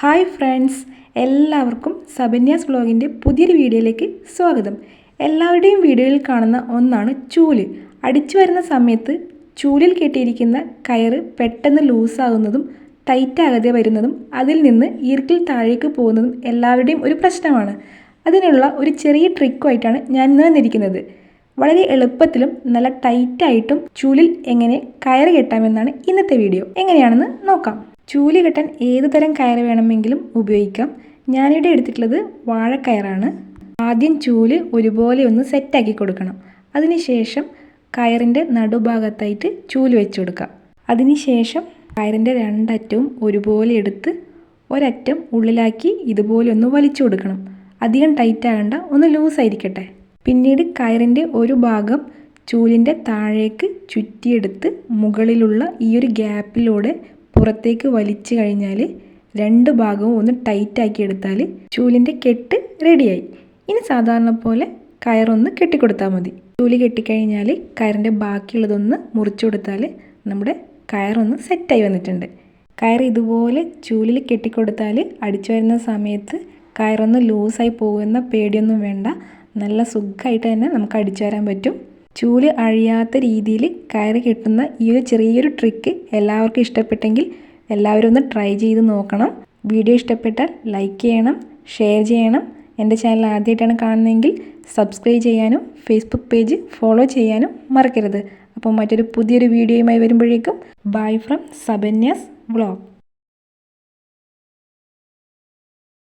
Hi friends എല്ലാവർക്കും സബന്യാസ് വ്ളോഗിന്റെ പുതിയൊരു വീഡിയോയിലേക്ക് സ്വാഗതം. എല്ലാവരുടെയും വീഡിയോയിൽ കാണുന്ന ഒന്നാണ് ചൂൽ. അടിച്ചു വരുന്ന സമയത്ത് ചൂലിൽ കെട്ടിയിരിക്കുന്ന കയറ് പെട്ടെന്ന് ലൂസാകുന്നതും ടൈറ്റാകാതെ വരുന്നതും അതിൽ നിന്ന് ഈർക്കിൽ താഴേക്ക് പോകുന്നതും എല്ലാവരുടെയും ഒരു പ്രശ്നമാണ്. അതിനുള്ള ഒരു ചെറിയ ട്രിക്കുമായിട്ടാണ് ഞാൻ ഇന്ന് വന്നിരിക്കുന്നത്. വളരെ എളുപ്പത്തിലും നല്ല ടൈറ്റായിട്ടും ചൂലിൽ എങ്ങനെ കയറ് കെട്ടാമെന്നാണ് ഇന്നത്തെ വീഡിയോ. എങ്ങനെയാണെന്ന് നോക്കാം. ചൂലി കെട്ടാൻ ഏത് തരം കയറ് വേണമെങ്കിലും ഉപയോഗിക്കാം. ഞാനിവിടെ എടുത്തിട്ടുള്ളത് വാഴക്കയറാണ്. ആദ്യം ചൂൽ ഒരുപോലെ ഒന്ന് സെറ്റാക്കി കൊടുക്കണം. അതിനുശേഷം കയറിന്റെ നടുഭാഗത്തായിട്ട് ചൂൽ വെച്ച് കൊടുക്കാം. അതിനുശേഷം കയറിന്റെ രണ്ടറ്റവും ഒരുപോലെ എടുത്ത് ഒരറ്റം ഉള്ളിലാക്കി ഇതുപോലെ ഒന്ന് വലിച്ചു കൊടുക്കണം. അധികം ടൈറ്റ് ആകണ്ട ഒന്ന് ലൂസായിരിക്കട്ടെ. പിന്നീട് കയറിന്റെ ഒരു ഭാഗം ചൂലിന്റെ താഴേക്ക് ചുറ്റിയെടുത്ത് മുകളിലുള്ള ഈ ഒരു ഗ്യാപ്പിലൂടെ പുറത്തേക്ക് വലിച്ചു കഴിഞ്ഞാൽ രണ്ട് ഭാഗവും ഒന്ന് ടൈറ്റാക്കി എടുത്താൽ ചൂലിന്റെ കെട്ട് റെഡിയായി ഇനി സാധാരണ പോലെ കയറൊന്ന് കെട്ടിക്കൊടുത്താൽ മതി. ചൂൽ കെട്ടിക്കഴിഞ്ഞാൽ കയറിന്റെ ബാക്കിയുള്ളതൊന്ന് മുറിച്ചു കൊടുത്താൽ നമ്മുടെ കയറൊന്ന് സെറ്റായി വന്നിട്ടുണ്ട്. കയർ ഇതുപോലെ ചൂലിൽ കെട്ടിക്കൊടുത്താൽ അടിച്ചു വരുന്ന സമയത്ത് കയറൊന്ന് ലൂസായി പോകുന്ന പേടിയൊന്നും വേണ്ട. നല്ല സുഖമായിട്ട് തന്നെ നമുക്ക് അടിച്ചു വരാൻ പറ്റും. ചൂൽ അഴിയാത്ത രീതിയിൽ കയറി കിട്ടുന്ന ഈ ഒരു ചെറിയൊരു ട്രിക്ക് എല്ലാവർക്കും ഇഷ്ടപ്പെട്ടെങ്കിൽ എല്ലാവരും ഒന്ന് ട്രൈ ചെയ്ത് നോക്കണം. വീഡിയോ ഇഷ്ടപ്പെട്ടാൽ ലൈക്ക് ചെയ്യണം ഷെയർ ചെയ്യണം. എന്റെ ചാനൽ ആദ്യമായിട്ടാണ് കാണുന്നതെങ്കിൽ സബ്സ്ക്രൈബ് ചെയ്യാനും ഫേസ്ബുക്ക് പേജ് ഫോളോ ചെയ്യാനും മറക്കരുത്. അപ്പോൾ മറ്റൊരു പുതിയൊരു വീഡിയോയുമായി വരുമ്പോഴേക്കും. Bye from സബന്യാസ് vlog